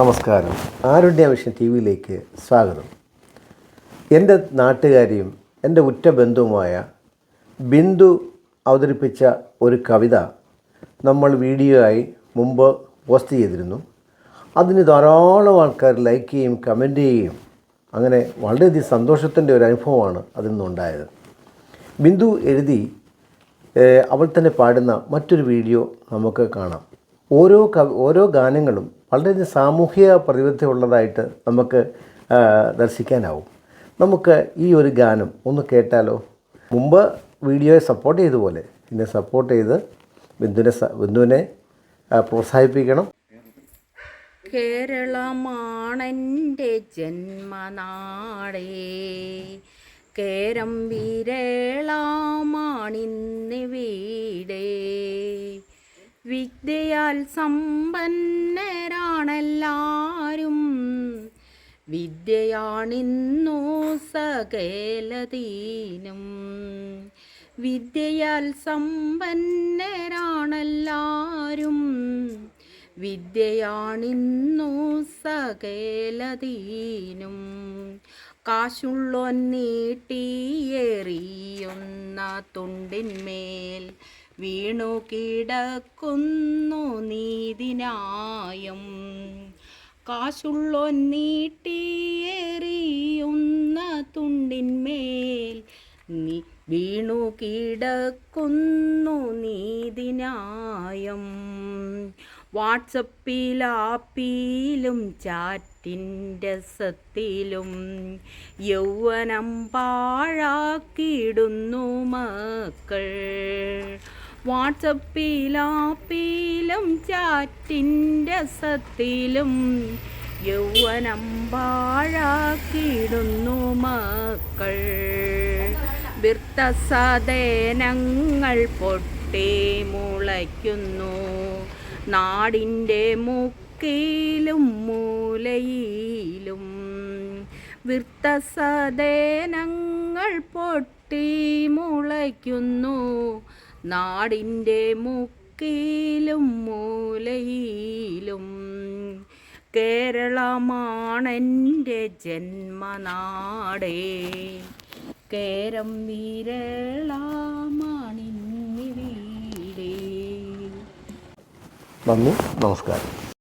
നമസ്കാരം. ആരോഗ്യവിഷൻ ടി വിയിലേക്ക് സ്വാഗതം. എന്റെ നാട്ടുകാരിയും എന്റെ ഉറ്റ ബന്ധുവുമായ ബിന്ദു അവതരിപ്പിച്ച ഒരു കവിത നമ്മൾ വീഡിയോ ആയി മുമ്പ് പോസ്റ്റ് ചെയ്തിരുന്നു. അതിന് ധാരാളം ആൾക്കാർ ലൈക്ക് ചെയ്യും കമന്റ് ചെയ്യുകയും അങ്ങനെ വളരെയധികം സന്തോഷത്തിന്റെ ഒരു അനുഭവമാണ് അതിൽ നിന്നുണ്ടായത്. ബിന്ദു എഴുതി അവൾ തന്നെ പാടുന്ന മറ്റൊരു വീഡിയോ നമുക്ക് കാണാം. ഓരോ കവി ഓരോ ഗാനങ്ങളും വളരെയധികം സാമൂഹിക പ്രതിബദ്ധമുള്ളതായിട്ട് നമുക്ക് ദർശിക്കാനാവും. നമുക്ക് ഈ ഒരു ഗാനം ഒന്ന് കേട്ടാലോ? മുമ്പ് വീഡിയോയെ സപ്പോർട്ട് ചെയ്ത പോലെ എന്നെ സപ്പോർട്ട് ചെയ്ത് ബിന്ദുവിനെ ബിന്ദുവിനെ പ്രോത്സാഹിപ്പിക്കണം. കേരളമാണെന്റെ ജന്മനാടേ കേരം വിരളമാണിന്ന് വീടേ വിദ്യയാൽ സമ്പന്നരാണെല്ലാരും. വിദ്യയാണിന്നു സകലതീനും വിദ്യയാൽ സമ്പന്നരാണെല്ലാരും. വിദ്യയാണിന്നു സകലതീനും കാശുള്ളോൻ തുണ്ടിന്മേൽ വീണു കിടക്കുന്നു നീതിനായം കാശുള്ളോൻ നീട്ടിയേറിയുന്ന തുണ്ടിന്മേൽ നീ വീണു കിടക്കുന്നു നീതിനായം വാട്സപ്പിലാപ്പിയിലും ചാറ്റിന്റെ സത്തിലും യൗവനം പാഴാക്കിയിടുന്നു മക്കൾ. വാട്സപ്പിലാപ്പിലും ചാറ്റിന്റെ സത്തിലും യൗവനം പാഴാക്കിയിടുന്നു മക്കൾ. വൃത്തസദേനങ്ങൾ പൊട്ടി മുളയ്ക്കുന്നു. നാടിന്റെ മുക്കിലും മൂലയിലും വൃത്തസദേനങ്ങൾ പൊട്ടി മുളയ്ക്കുന്നു. നാടിന്റെ മുക്കിലും മൂലയിലും കേരളമാണെന്റെ ജന്മനാടേ. കേരം വിരളമാണിന്നിവിടെ. നന്ദി നമസ്കാരം.